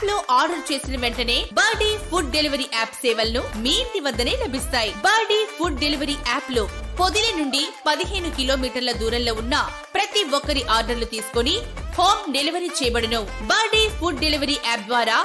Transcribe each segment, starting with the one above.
యాప్లో ఆర్డర్ చేసిన వెంటనే బర్డే ఫుడ్ డెలివరీ యాప్ సేవలను మీ ఇంటి వద్దనే లభిస్తాయి. బర్డీ ఫుడ్ డెలివరీ యాప్లో పొదిలి నుండి పదిహేను కిలోమీటర్ల దూరంలో ఉన్న ప్రతి ఒక్కరి ఆర్డర్లు తీసుకొని హోమ్ డెలివరీ చేయబడును. బర్డే ఫుడ్ డెలివరీ యాప్ ద్వారా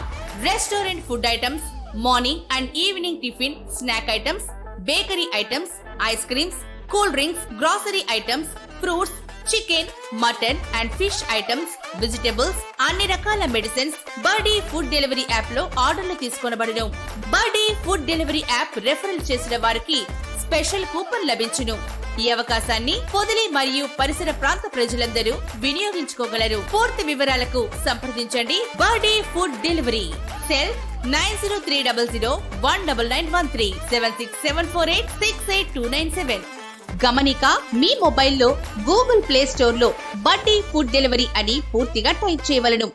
restaurant food items morning and evening tiffin snack items bakery items ice creams cool drinks grocery items fruits chicken mutton and fish items vegetables అన్ని రకాల మెడిసిన్స్ బర్డీ ఫుడ్ డెలివరీ యాప్లో ఆర్డర్లు తీసుకొనబడును. Birdy food delivery app referral చేసిన వారికి special coupon లభించును. ఈ అవకాశాన్ని పొదిలి మరియు పరిసర ప్రాంత ప్రజలందరూ వినియోగించుకోగలరు. పూర్తి వివరాలకు సంప్రదించండి Birdy food delivery. Cell nine zero three double zero one double nine one three seven six seven four eight six eight two nine seven. గమనిక మీ మొబైల్లో గూగుల్ ప్లే స్టోర్లో బడ్డీ ఫుడ్ డెలివరీ అని పూర్తిగా టైప్ చేయవలను.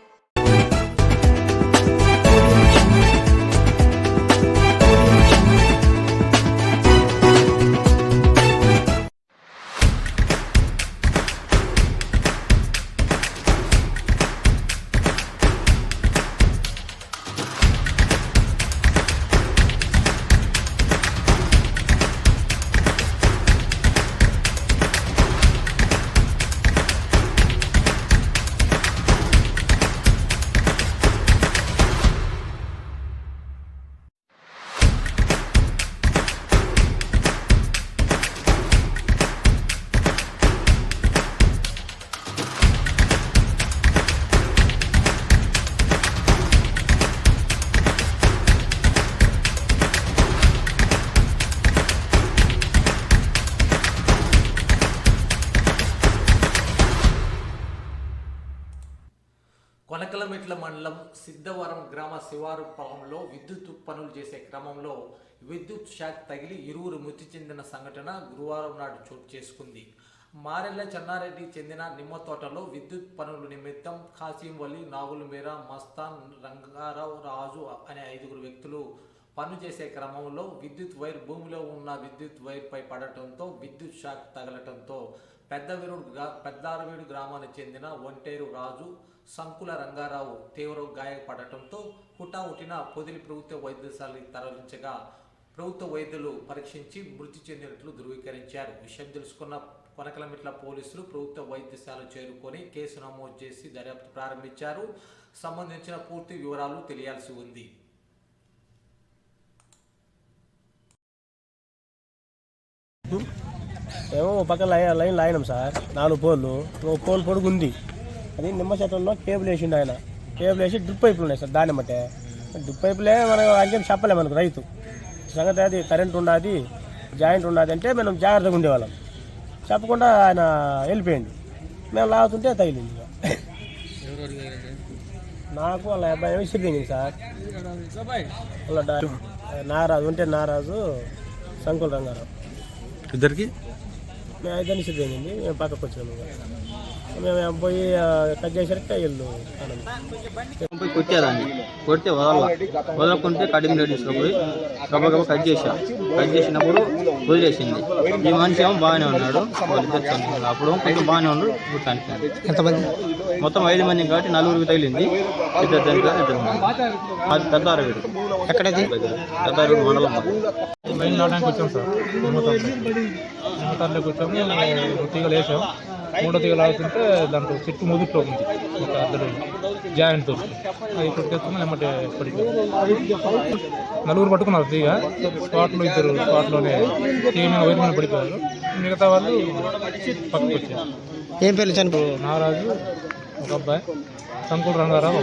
కొనకలమెట్ల మండలం సిద్ధవరం గ్రామ శివారు పొలంలో విద్యుత్ పనులు చేసే క్రమంలో విద్యుత్ షాక్ తగిలి ఇరువురు మృతి చెందిన సంఘటన గురువారం నాడు చోటు చేసుకుంది. మారెల్ల చెన్నారెడ్డి చెందిన నిమ్మ తోటలో విద్యుత్ పనుల నిమిత్తం కాసిం నాగులమీర మస్తాన్ రంగారావు రాజు అనే ఐదుగురు వ్యక్తులు పను చేసే క్రమంలో విద్యుత్ వైర్ భూమిలో ఉన్న విద్యుత్ వైర్పై పడటంతో విద్యుత్ షాక్ తగలటంతో పెద్దవీరుడు గ్రా- పెద్దారవీడు గ్రామానికి చెందిన ఒంటేరు రాజు సంకుల రంగారావు తీవ్ర గాయపడటంతో హుటాహుటిన పొదిలి ప్రభుత్వ వైద్యశాలకు తరలించగా ప్రభుత్వ వైద్యులు పరీక్షించి మృతి చెందినట్లు ధృవీకరించారు. విషయం తెలుసుకున్న కొనకలమిట్ల పోలీసులు ప్రభుత్వ వైద్యశాల చేరుకొని కేసు నమోదు చేసి దర్యాప్తు ప్రారంభించారు. సంబంధించిన పూర్తి వివరాలు తెలియాల్సి ఉంది. ఏమో ఒక పక్క లైన్ లైన్ సార్. నాలుగు పోల్లు ఓ పోల్ పొడుగు ఉంది అది నిమ్మ చెట్లలో కేబుల్ వేసిండు ఆయన. కేబుల్ వేసి డ్రిప్ పైపులు ఉన్నాయి సార్ దాని బట్టే డ్రిప్ పైపులే మనం అంకేం చెప్పలే మనకు రైతు. సంగతి అది కరెంట్ ఉన్నది జాయింట్ ఉన్నది అంటే మనం జాగ్రత్తగా ఉండేవాళ్ళం. చెప్పకుండా ఆయన వెళ్ళిపోయింది మేము లాగుతుంటే తగిలింది. నాకు వాళ్ళ అబ్బాయి ఏమో సార్. నారాజు ఉంటే నారాజు సంకుల రంగారావు. ఇద్దరికి? మేము ఐదాన్ని సిద్ధమైంది మేము పక్కకు వచ్చినాము ఇక. మేము పోయి కట్ చేసరికి ఇల్లు పోయి కొట్టేదాన్ని. కొడితే వదల వదలకుంటే కటింగ్ రేట్ తీసుకుపోయి గబగబా కట్ చేసా కట్ చేసినప్పుడు వదిలేసింది. ఈ మనిషి ఏమో బాగానే ఉన్నాడు. అప్పుడు కొంచెం బాగానే ఉన్నాడు ఇప్పుడు చనిపోయాడు. ఎంతమంది? మొత్తం ఐదు మంది కాబట్టి నలుగురికి తగిలింది. ఇద్దరు చనిపోయారు ఇద్దరు. అది పెద్దారవీడు పెద్దారవీడు మండలం లాడడానికి వచ్చాం సార్. మోటార్లోకి వచ్చాము. వేసాం మూడో తీగ లాగుతుంటే దాంట్లో చెట్టు ముదుట్లో ఉంది. ఒక అద్దడు జాయింట్ అది తెచ్చుకుని ఎమ్మటే పడిపోయింది నలుగురు పట్టుకున్నారు తీగ. స్పాట్లో ఇద్దరు స్పాట్లోనే తీగ మీద వైరు మీద పడిపోయారు. మిగతా వాళ్ళు పక్కకు వచ్చారు. ఏం పేర్లు చనిపో నారాజు ఒక అబ్బాయి. సంకుల్ రంగారావు